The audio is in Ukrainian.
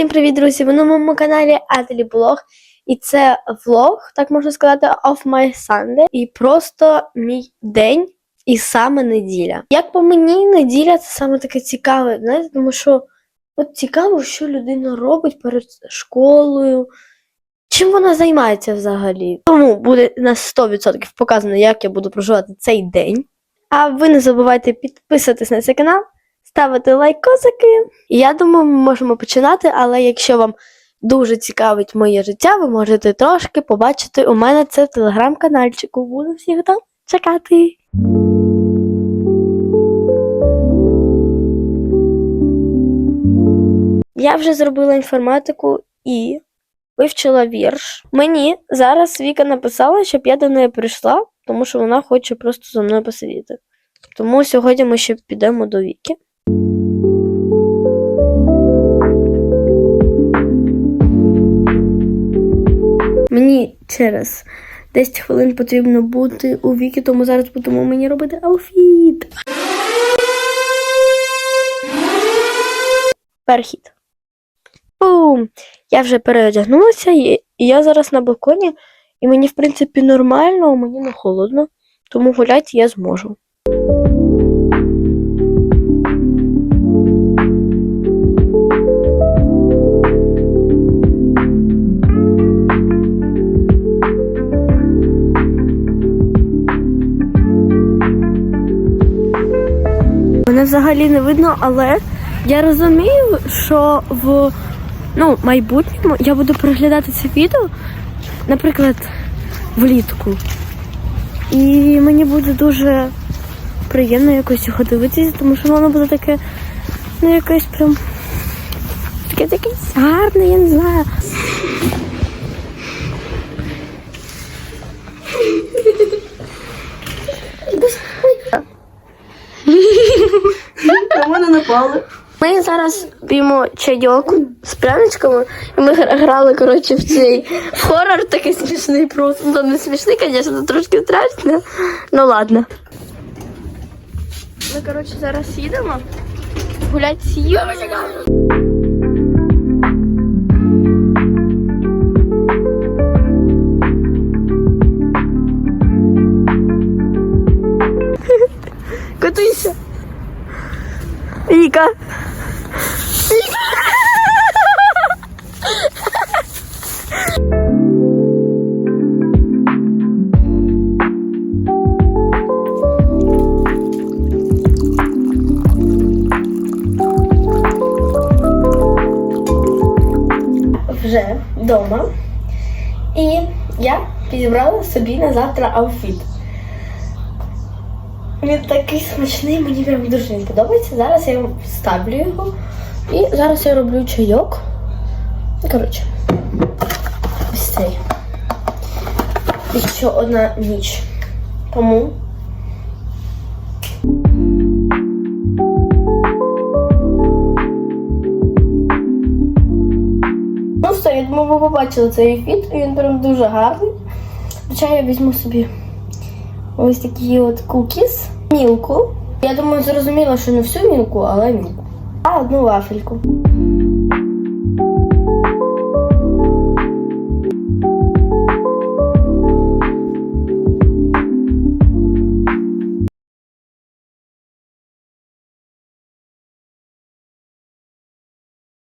Всім привіт, друзі! Ви на моєму каналі Аделі Блог. І це влог, так можна сказати, of my Sunday. І просто мій день і саме неділя. Як по мені, неділя це саме таке цікаве, знаєте, тому що от цікаво, що людина робить перед школою. Чим вона займається взагалі? Тому буде на 100% показано, як я буду проживати цей день. А ви не забувайте підписатись на цей канал, ставити лайкосики. І я думаю, ми можемо починати, але якщо вам дуже цікавить моє життя, ви можете трошки побачити у мене це в телеграм-канальчику. Буду всіх там чекати. Я вже зробила інформатику і вивчила вірш. Мені зараз Віка написала, щоб я до неї прийшла, тому що вона хоче просто зі мною посидіти. Тому сьогодні ми ще підемо до Віки. Мені через 10 хвилин потрібно бути у Вікі, тому зараз будемо мені робити ауфіт. Перехід. Бум! Я вже переодягнулася, і я зараз на балконі, і мені, в принципі, нормально, мені не холодно, тому гуляти я зможу. Мене взагалі не видно, але я розумію, що в ну, майбутньому я буду переглядати це відео, наприклад, влітку. І мені буде дуже приємно якось його дивитися, тому що воно буде таке, ну якесь прям таке таке гарне, я не знаю. Напали. Ми зараз п'ємо чайок з пряничками, і ми грали, коротше, в цей хорор такий смішний просто. Ну, не смішний, звісно, трошки страшно. Ну ладно. Ми, коротше, зараз їдемо гуляти з. Катуйся. Віка. Вже вдома. І я підібрала собі на завтра аутфіт. Він такий смачний, мені прям дуже він подобається. Зараз я вставлю його. І зараз я роблю чайок. Коротше, ось цей. І ще одна ніч. Тому. Ну все, я думаю, ви побачили цей фіт, він прям дуже гарний. Хоча я візьму собі ось такі от кукіс, мілку. Я думаю, зрозуміло, що не всю мілку, але мілку. А одну вафельку.